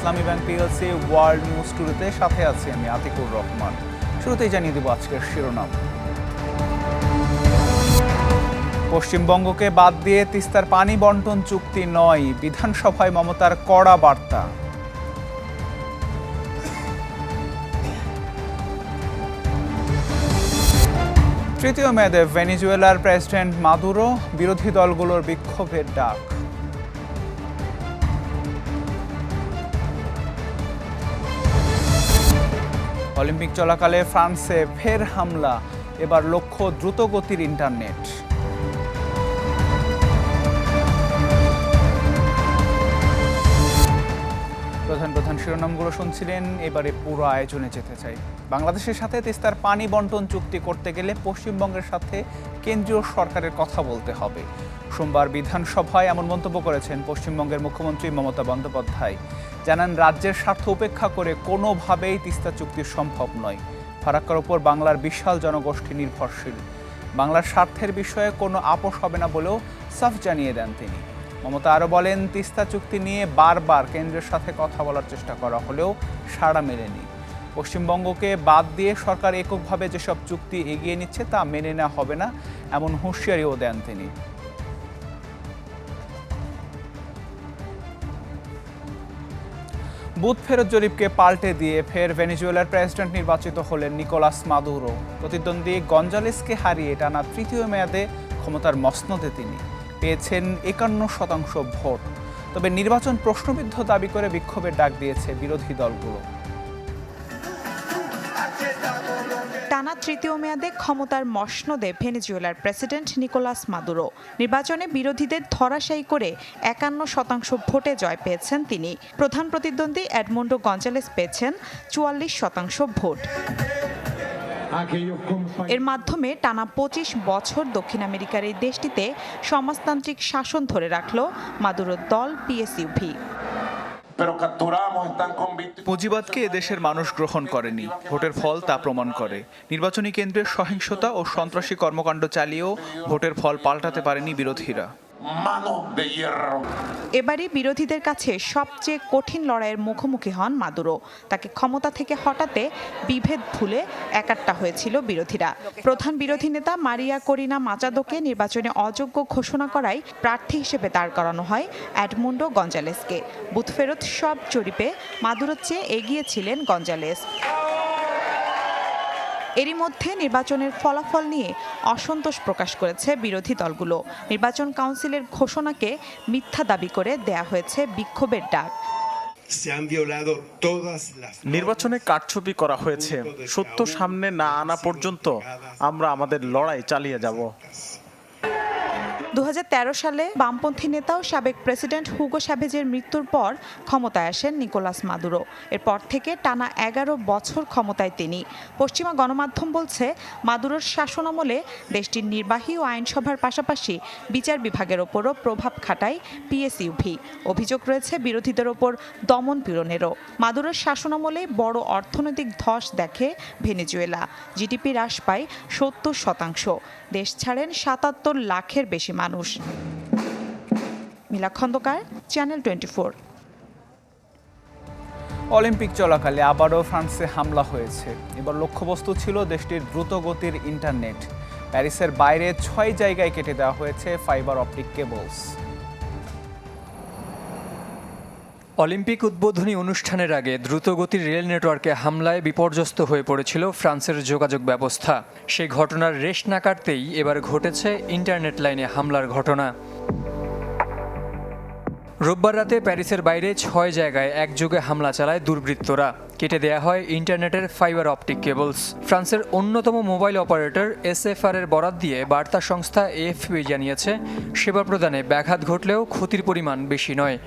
Islami bank PLC world news টুরুতে সাথে আছি আমি আতিকুর রহমান। শুরুতেই জানিয়ে দেব আজকের শিরোনাম। পশ্চিমবঙ্গকে বাদ দিয়ে তিস্তার পানি বন্টন চুক্তি নয়, বিধানসভায় মমতার কড়া বার্তা। তৃতীয় মেয়াদে ভেনিজুয়েলার প্রেসিডেন্ট মাদুরো বিরোধী দলগুলোর বিক্ষোভের ডাক। অলিম্পিক চলাকালে ফ্রান্সে ফের হামলা এবার লক্ষ্য দ্রুতগতির ইন্টারনেট। শিরোনামগুলো শুনছিলেন, এবারে পুরো আয়োজনে যেতে চাই। বাংলাদেশের সাথে তিস্তার পানি বন্টন চুক্তি করতে গেলে পশ্চিমবঙ্গের সাথে কেন্দ্রীয় সরকারের কথা বলতে হবে। সোমবার বিধানসভায় এমন মন্তব্য করেছেন পশ্চিমবঙ্গের মুখ্যমন্ত্রী মমতা বন্দ্যোপাধ্যায়। জানান, রাজ্যের স্বার্থ উপেক্ষা করে কোনোভাবেই তিস্তা চুক্তি সম্ভব নয়। ফারাক্কার ওপর বাংলার বিশাল জনগোষ্ঠী নির্ভরশীল। বাংলার স্বার্থের বিষয়ে কোনো আপোষ হবে না বলেও সাফ জানিয়ে দেন তিনি। মমতা আরও বলেন, তিস্তা চুক্তি নিয়ে বারবার কেন্দ্রের সাথে কথা বলার চেষ্টা করা হলেও সাড়া মেলেনি। পশ্চিমবঙ্গকে বাদ দিয়ে সরকার এককভাবে যেসব চুক্তি এগিয়ে নিচ্ছে তা মেনে নেওয়া হবে না, এমন হুঁশিয়ারিও দেন তিনি। বুথ ফেরত জরিপকে পাল্টে দিয়ে ফের ভেনিজুয়েলার প্রেসিডেন্ট নির্বাচিত হলেন নিকোলাস মাদুরো। প্রতিদ্বন্দ্বী গঞ্জালেসকে হারিয়ে টানা তৃতীয় মেয়াদে ক্ষমতার মসনদে তিনি। পেয়েছেন একান্ন শতাংশ ভোট। তবে নির্বাচন প্রশ্নবিদ্ধ দাবি করে বিক্ষোভের ডাক দিয়েছে বিরোধী দলগুলো। টানা তৃতীয় মেয়াদে ক্ষমতার মসনদে ভেনেজুয়েলার প্রেসিডেন্ট নিকোলাস মাদুরো। নির্বাচনে বিরোধীদের ধরাশায়ী করে একান্ন শতাংশ ভোটে জয় পেয়েছেন তিনি। প্রধান প্রতিদ্বন্দ্বী এডমন্ডো গঞ্জালেস পেয়েছেন চুয়াল্লিশ শতাংশ ভোট। এর মাধ্যমে টানা পঁচিশ বছর দক্ষিণ আমেরিকার এই দেশটিতে সমাজতান্ত্রিক শাসন ধরে রাখল মাদুরোর দল পিএসইউভি পুঁজিবাদকে এদেশের মানুষ গ্রহণ করেনি। ভোটের ফল তা প্রমাণ করে। নির্বাচনী কেন্দ্রের সহিংসতা ও সন্ত্রাসী কর্মকাণ্ড চালিয়েও ভোটের ফল পাল্টাতে পারেনি বিরোধীরা। Hierro. এবারই বিরোধীদের কাছে সবচেয়ে কঠিন লড়াইয়ের মুখোমুখি হন মাদুরো। তাকে ক্ষমতা থেকে হটাতে বিভেদ ভুলে একাট্টা হয়েছিল বিরোধীরা। প্রধান বিরোধী নেতা মারিয়া করিনা মাচাদোকে নির্বাচনে অযোগ্য ঘোষণা করায় প্রার্থী হিসেবে দাঁড় করানো হয় অ্যাডমুন্ডো গঞ্জালেসকে। বুথ ফেরত সব জরিপে মাদুরোর চেয়ে এগিয়েছিলেন গঞ্জালেস। এরই মধ্যে নির্বাচনের ফলাফল নিয়ে অসন্তোষ প্রকাশ করেছে বিরোধী দলগুলো। নির্বাচন কাউন্সিলের ঘোষণাকে মিথ্যা দাবি করে দেয়া হয়েছে বিক্ষোভের ডাক। নির্বাচনে কারছবি করা হয়েছে। সত্য সামনে না আনা পর্যন্ত আমরা আমাদের লড়াই চালিয়ে যাব। দু হাজার তেরো সালে বামপন্থী নেতা ও সাবেক প্রেসিডেন্ট হুগো স্যাভেজের মৃত্যুর পর ক্ষমতায় আসেন নিকোলাস মাদুরো। এরপর থেকে টানা এগারো বছর ক্ষমতায় তিনি। পশ্চিমা গণমাধ্যম বলছে, মাদুরোর শাসনামলে দেশটির নির্বাহী ও আইনসভার পাশাপাশি বিচার বিভাগের ওপরও প্রভাব খাটায় পিএসইউভি। অভিযোগ রয়েছে, বিরোধীদের ওপর দমন পীড়নেরও। মাদুরোর শাসনামলে বড় অর্থনৈতিক ধস দেখে ভেনেজুয়েলা। জিডিপি হ্রাস পায় সত্তর শতাংশ। দেশ ছাড়েন সাতাত্তর লাখের বেশি মানুষ। Mila Khandakar channel twenty four Olympic চলাকালে আবারও ফ্রান্সে হামলা হয়েছে। এবার লক্ষ্যবস্তু ছিল দেশটির দ্রুতগতির ইন্টারনেট। প্যারিসের বাইরে ছয় জায়গায় কেটে দেওয়া হয়েছে ফাইবার অপটিক কেবলস অলিম্পিক উদ্বোধনী অনুষ্ঠানের আগে দ্রুতগতির রেল নেটওয়ার্কে হামলায় বিপর্যস্ত হয়ে পড়েছিল ফ্রান্সের যোগাযোগ ব্যবস্থা। সেই ঘটনার রেশ না কাটতেই এবার ঘটেছে ইন্টারনেট লাইনে হামলার ঘটনা। রোববার রাতে প্যারিসের বাইরে ছয় জায়গায় একযোগে হামলা চালায় দুর্বৃত্তরা। কেটে দেয়া হয় ইন্টারনেটের ফাইবার অপটিক কেবলস। ফ্রান্সের অন্যতম মোবাইল অপারেটর এসএফআর এর বরাত দিয়ে বার্তা সংস্থা এএফপি জানিয়েছে, সেবা প্রদানে ব্যাঘাত ঘটলেও ক্ষতির পরিমাণ বেশি নয়।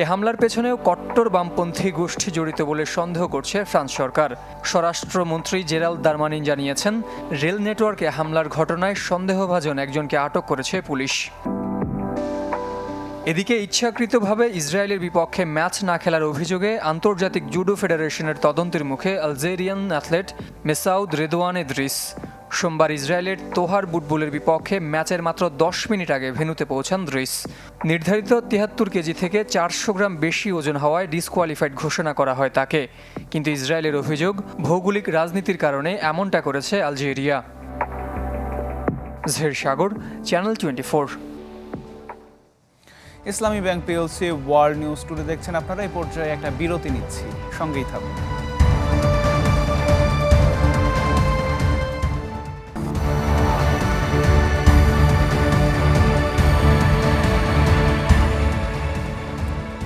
এ হামলার পেছনেও কট্টর বামপন্থী গোষ্ঠী জড়িত বলে সন্দেহ করছে ফ্রান্স সরকার। স্বরাষ্ট্রমন্ত্রী জেরাল দারমানিন জানিয়েছেন, রেল নেটওয়ার্কে হামলার ঘটনায় সন্দেহভাজন একজনকে আটক করেছে পুলিশ। এদিকে ইচ্ছাকৃতভাবে ইসরায়েলের বিপক্ষে ম্যাচ না খেলার অভিযোগে আন্তর্জাতিক জুডো ফেডারেশনের তদন্তের মুখে Algerian athlete Messaoud Redouane Dris. সোমবার ইসরায়েলের তোহার বুটবুলের বিপক্ষে ম্যাচের মাত্র দশ মিনিট আগে ভেনুতে পৌঁছান দ্রিস। নির্ধারিত তিয়াত্তর কেজি থেকে চারশো গ্রাম বেশি ওজন হওয়ায় ডিসকোয়ালিফাইড ঘোষণা করা হয় তাকে। কিন্তু ইসরায়েলের অভিযোগ, ভৌগোলিক রাজনীতির কারণে এমনটা করেছে আলজেরিয়া। জের Sagar, channel twenty four Islami bank PLC world news today দেখছেন আপনারা, এই পর্যায়ে একটা বিরতি নিচ্ছি, সঙ্গেই থাকুন।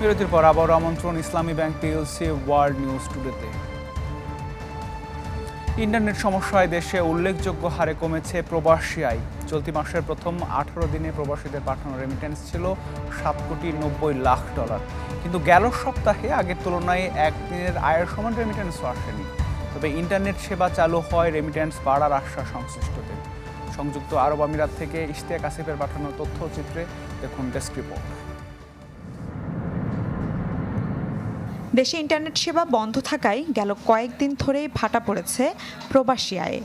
বিরতির পর আবার আমন্ত্রণ Islami bank PLC world news টুডেতে। Internet সমস্যায় দেশে উল্লেখযোগ্য হারে কমেছে প্রবাসী আয় চলতি মাসের প্রথম আঠারো দিনে প্রবাসীদের পাঠানো রেমিটেন্স ছিল সাত কোটি নব্বই লাখ ডলার। কিন্তু গেল সপ্তাহে আগের তুলনায় একদিনের আয়ের সমান রেমিটেন্সও আসেনি। তবে ইন্টারনেট সেবা চালু হয় রেমিটেন্স বাড়ার আশ্বাস সংশ্লিষ্টদের। সংযুক্ত আরব আমিরাত থেকে ইশতিয়াক আসিফের পাঠানো তথ্যচিত্রে দেখুন ডেস্ক রিপোর্ট। দেশে ইন্টারনেট সেবা বন্ধ থাকায় গেল কয়েকদিন ধরেই ভাটা পড়েছে প্রবাসী আয়ে।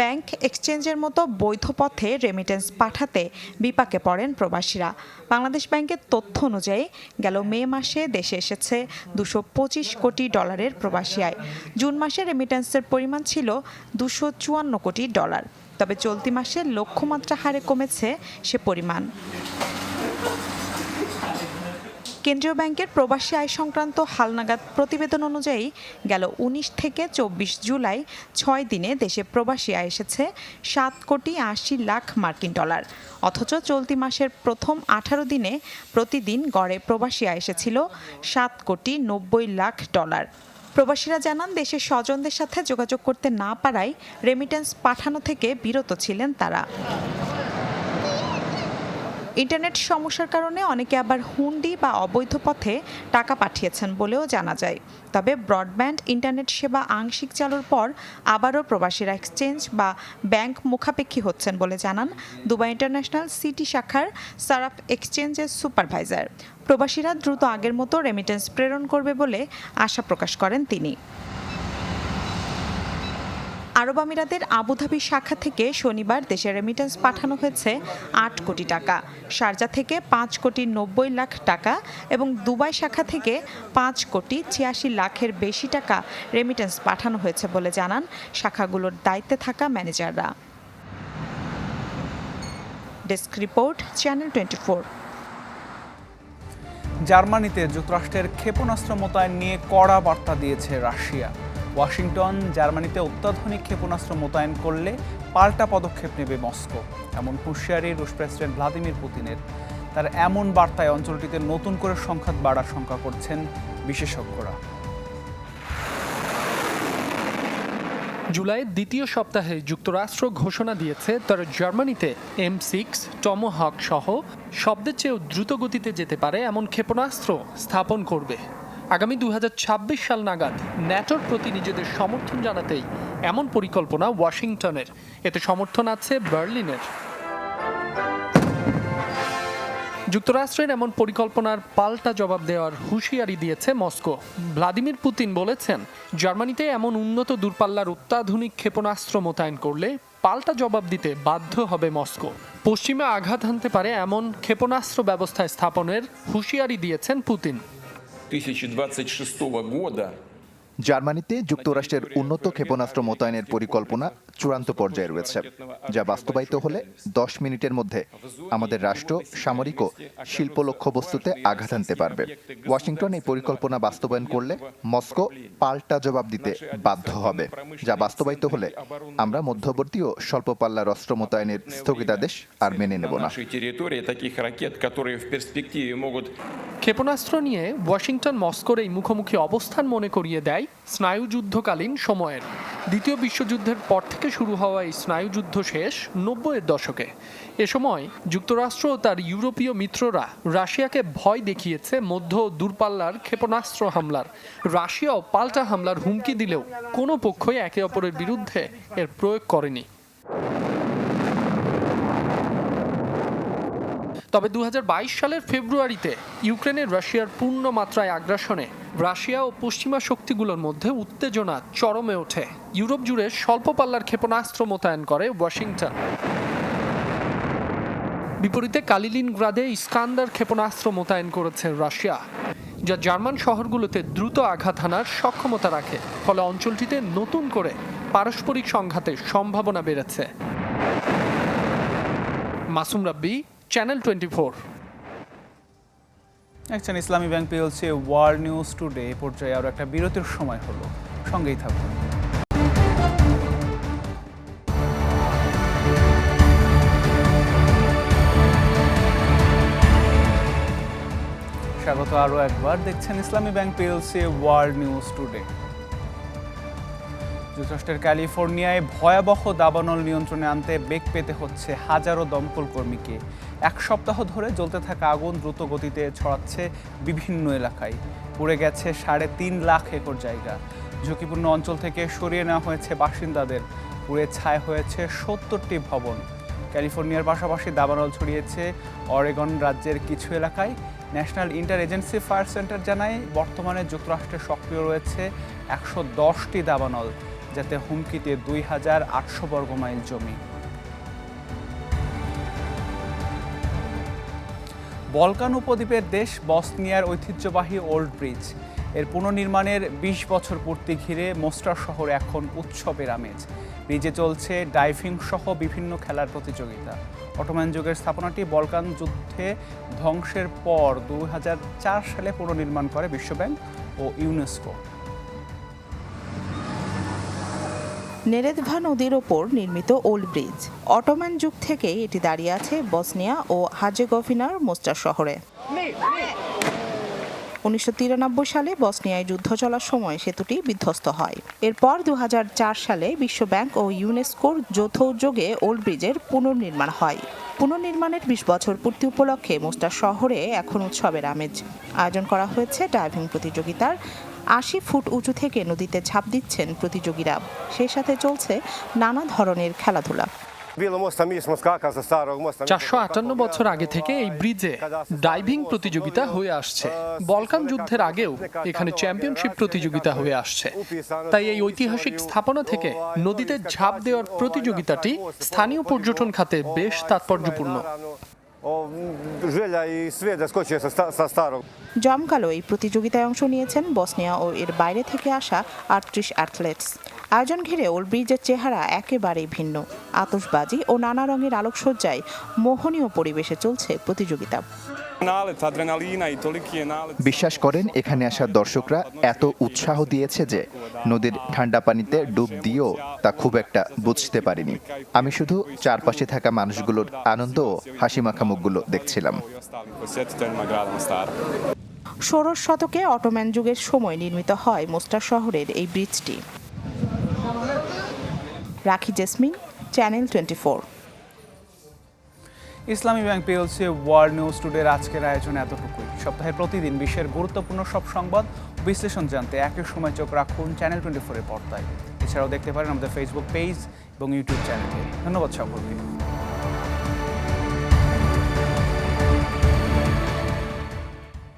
ব্যাংক এক্সচেঞ্জের মতো বৈধ পথে রেমিটেন্স পাঠাতে বিপাকে পড়েন প্রবাসীরা। বাংলাদেশ ব্যাংকের তথ্য অনুযায়ী গেল মে মাসে দেশে এসেছে দুশো পঁচিশ কোটি ডলারের প্রবাসী আয়। জুন মাসে রেমিটেন্সের পরিমাণ ছিল দুশো চুয়ান্ন কোটি ডলার। তবে চলতি মাসে লক্ষ্যমাত্রা হারে কমেছে সে পরিমাণ। কেন্দ্রীয় ব্যাংকের প্রবাসী আয় সংক্রান্ত হালনাগাদ প্রতিবেদন অনুযায়ী গেল উনিশ থেকে চব্বিশ জুলাই ছয় দিনে দেশে প্রবাসী আয় এসেছে সাত কোটি আশি লাখ মার্কিন ডলার। অথচ চলতি মাসের প্রথম আঠারো দিনে প্রতিদিন গড়ে প্রবাসী আয় এসেছিল সাত কোটি নব্বই লাখ ডলার। প্রবাসীরা জানান, দেশের স্বজনদের সাথে যোগাযোগ করতে না পারায় রেমিটেন্স পাঠানো থেকে বিরত ছিলেন তারা। ইন্টারনেট সমস্যার কারণে অনেকে আবার হুন্ডি বা অবৈধ পথে টাকা পাঠিয়েছেন বলেও জানা যায়। তবে ব্রডব্যান্ড, ইন্টারনেট সেবা, আংশিক চালুর পর আবারও প্রবাসীরা এক্সচেঞ্জ বা ব্যাংক মুখাপেক্ষী হচ্ছেন বলে জানান দুবাই ইন্টারন্যাশনাল সিটি শাখার সারাফ এক্সচেঞ্জের সুপারভাইজার। প্রবাসীরা দ্রুত আগের মতো রেমিটেন্স প্রেরণ করবে বলে আশা প্রকাশ করেন তিনি। আরব আমিরাতের আবুধাবি শাখা থেকে শনিবার দেশে রেমিটেন্স পাঠানো হয়েছে আট কোটি টাকা। শারজা থেকে পাঁচ কোটি নব্বই লাখ টাকা এবং দুবাই শাখা থেকে পাঁচ কোটি ছিয়াশি লাখের বেশি টাকা রেমিটেন্স পাঠানো হয়েছে বলে জানান শাখাগুলোর দায়িত্বে থাকা ম্যানেজাররা। ডেস্ক রিপোর্ট, চ্যানেল টোয়েন্টি জার্মানিতে যুক্তরাষ্ট্রের ক্ষেপণাস্ত্র মোতায়েন নিয়ে কড়া বার্তা দিয়েছে রাশিয়া। ওয়াশিংটন, জার্মানিতে অত্যাধুনিক ক্ষেপণাস্ত্র মোতায়েন করলে পাল্টা পদক্ষেপ নেবে মস্কো, এমন হুঁশিয়ারি রুশ প্রেসিডেন্ট ভ্লাদিমির পুতিনের। তার এমন বার্তায় অঞ্চলটিতে নতুন করে সংঘাত বাড়ার শঙ্কা করছেন বিশেষজ্ঞরা। জুলাইয়ের দ্বিতীয় সপ্তাহে যুক্তরাষ্ট্র ঘোষণা দিয়েছে তারা জার্মানিতে এম সিক্স, টমোহক সহ শব্দের চেয়েও দ্রুত গতিতে যেতে পারে এমন ক্ষেপণাস্ত্র স্থাপন করবে। আগামী দুই হাজার ছাব্বিশ সাল নাগাদ ন্যাটোর প্রতি নিজেদের সমর্থন জানাতেই এমন পরিকল্পনা ওয়াশিংটনের। এতে সমর্থন আছে বার্লিনের। যুক্তরাষ্ট্রের এমন পরিকল্পনার পাল্টা জবাব দেওয়ার হুঁশিয়ারি দিয়েছে মস্কো। ভ্লাদিমির পুতিন বলেছেন, জার্মানিতে এমন উন্নত দূরপাল্লার অত্যাধুনিক ক্ষেপণাস্ত্র মোতায়েন করলে পাল্টা জবাব দিতে বাধ্য হবে মস্কো। পশ্চিমে আঘাত হানতে পারে এমন ক্ষেপণাস্ত্র ব্যবস্থা স্থাপনের হুঁশিয়ারি দিয়েছেন পুতিন। 2026 года জার্মানিতে যুক্তরাষ্ট্রের উন্নত ক্ষেপণাস্ত্র মোতায়েনের পরিকল্পনা চূড়ান্ত পর্যায়ে রয়েছে যা বাস্তবায়িত হলে দশ মিনিটের মধ্যে আমাদের রাষ্ট্র সামরিক ও শিল্প লক্ষ্যবস্তুতে আঘাত আনতে পারবে ওয়াশিংটন এই পরিকল্পনা বাস্তবায়ন করলে মস্কো পাল্টা জবাব দিতে বাধ্য হবে যা বাস্তবায়িত হলে আমরা মধ্যবর্তী ও স্বল্প পাল্লার অস্ত্র মোতায়েনের স্থগিতাদেশ আর মেনে নেব না ক্ষেপণাস্ত্র নিয়ে ওয়াশিংটন মস্কোর এই মুখোমুখি অবস্থান মনে করিয়ে দেয় স্নায়ুযুদ্ধকালীন সময়ের। দ্বিতীয় বিশ্বযুদ্ধের পর থেকে শুরু হওয়া এই স্নায়ুযুদ্ধ শেষ নব্বইয়ের দশকে। এ সময় যুক্তরাষ্ট্র ও তার ইউরোপীয় মিত্ররা রাশিয়াকে ভয় দেখিয়েছে মধ্য দূরপাল্লার ক্ষেপণাস্ত্র হামলার। রাশিয়াও পাল্টা হামলার হুমকি দিলেও কোনো পক্ষই একে অপরের বিরুদ্ধে এর প্রয়োগ করেনি। তবে দু হাজার বাইশ সালের ফেব্রুয়ারিতে ইউক্রেনের রাশিয়ার পূর্ণ মাত্রায় আগ্রাসনে রাশিয়া ও পশ্চিমা শক্তিগুলোর মধ্যে উত্তেজনা চরমে ওঠে। ইউরোপ জুড়ে স্বল্প পাল্লার ক্ষেপণাস্ত্র মোতায়েন করে ওয়াশিংটন। বিপরীতে কালিলিনগ্রাদে ইস্কান্দার ক্ষেপণাস্ত্র মোতায়েন করেছে রাশিয়া, যা জার্মান শহরগুলোতে দ্রুত আঘাত হানার সক্ষমতা রাখে। ফলে অঞ্চলটিতে নতুন করে পারস্পরিক সংঘাতের সম্ভাবনা বেড়েছে। Masum Rabbi channel twenty four একজন Islami bank PLC world news today, এ পর্যায়ে আরও একটা বিরতির সময় হলো। সঙ্গেই থাকুন। স্বাগত আরও একবার। দেখছেন Islami bank PLC world news today. যুক্তরাষ্ট্রের ক্যালিফোর্নিয়ায় ভয়াবহ দাবানল নিয়ন্ত্রণে আনতে বেগ পেতে হচ্ছে হাজারো দমকল কর্মীকে। এক সপ্তাহ ধরে জ্বলতে থাকা আগুন দ্রুত গতিতে ছড়াচ্ছে বিভিন্ন এলাকায়। পুড়ে গেছে সাড়ে তিন লাখ একর জায়গা। ঝুঁকিপূর্ণ অঞ্চল থেকে সরিয়ে নেওয়া হয়েছে বাসিন্দাদের। পুড়ে ছায় হয়েছে সত্তরটি ভবন। ক্যালিফোর্নিয়ার পাশাপাশি দাবানল ছড়িয়েছে অরেগন রাজ্যের কিছু এলাকায়। National inter agency fire centre জানায়, বর্তমানে যুক্তরাষ্ট্রে সক্রিয় রয়েছে একশো দশটি দাবানল, যাতে হুমকিতে দুই হাজার আটশো বর্গ মাইল জমি। বলকান উপদ্বীপের দেশ বসনিয়ার ঐতিহ্যবাহী ওল্ড ব্রিজ। এর পুনর্নির্মাণের ২০ বছর পূর্তি ঘিরে মোস্টার শহর এখন উৎসবের আমেজ। ব্রিজে চলছে ডাইভিং সহ বিভিন্ন খেলার প্রতিযোগিতা। অটোম্যান যুগের স্থাপনাটি বলকান যুদ্ধে ধ্বংসের পর দু হাজার চার সালে পুনর্নির্মাণ করে বিশ্বব্যাংক ও ইউনেস্কো। নেরেদভা নদীর ওপর নির্মিত ওল্ড ব্রিজ। অটোম্যান যুগ থেকে এটি দাঁড়িয়ে আছে বসনিয়া ও হাজেগোভিনার মোস্টার শহরে। উনিশশো তিরানব্বই সালে বসনিয়ায় যুদ্ধ চলার সময় সেতুটি বিধ্বস্ত হয়। এরপর দু হাজার চার সালে বিশ্বব্যাংক ও ইউনেস্কোর যৌথ উদ্যোগে ওল্ড ব্রিজের পুনর্নির্মাণ হয়। পুনর্নির্মাণের বিশ বছর পূর্তি উপলক্ষে মোস্টার শহরে এখন উৎসবের আমেজ। আয়োজন করা হয়েছে ডাইভিং প্রতিযোগিতার আশি ফুট উঁচু থেকে নদীতে ঝাঁপ দিচ্ছেন প্রতিযোগীরা। সেই সাথে চলছে নানা ধরনের খেলাধুলা। চারশো আটান্ন বছর আগে থেকে এই ব্রিজে ডাইভিং প্রতিযোগিতা হয়ে আসছে। বলকান যুদ্ধের আগেও এখানে চ্যাম্পিয়নশিপ প্রতিযোগিতা হয়ে আসছে। তাই এই ঐতিহাসিক স্থাপনা থেকে নদীতে ঝাঁপ দেওয়ার প্রতিযোগিতাটি স্থানীয় পর্যটন খাতে বেশ তাৎপর্যপূর্ণ। জমকালো এই প্রতিযোগিতায় অংশ নিয়েছেন বসনিয়া ও এর বাইরে থেকে আসা আটত্রিশ অ্যাথলেটস। আয়োজন ঘিরে ব্রিজের চেহারা একেবারেই ভিন্ন। আতশবাজি ও নানা রঙের আলোকসজ্জায় মোহনীয় পরিবেশে চলছে প্রতিযোগিতা। বিশ্বাস করেন এখানে আসা দর্শকরা এত উৎসাহ দিয়েছে যে নদীর ঠান্ডা পানিতে ডুব দিয়েও তা খুব একটা বুঝতে পারিনি। আমি শুধু চারপাশে থাকা মানুষগুলোর আনন্দ ও হাসিমাখা মুখগুলো দেখছিলাম। ষোড়শ শতকে অটোম্যান যুগের সময় নির্মিত হয় মোস্টার শহরের এই ব্রিজটি। Rakhi Jesmin channel twenty Islami bank PLC world news টুডের আজকের আয়োজনে এতটুকুই। সপ্তাহে প্রতিদিন বিশ্বের গুরুত্বপূর্ণ সব সংবাদ বিশ্লেষণ জানতে একই সময় চোখ রাখুন চ্যানেল টোয়েন্টি ফোরের পর্দায়। এছাড়াও দেখতে পারেন আমাদের ফেসবুক পেজ এবং ইউটিউব চ্যানেলে ধন্যবাদ সকলকে।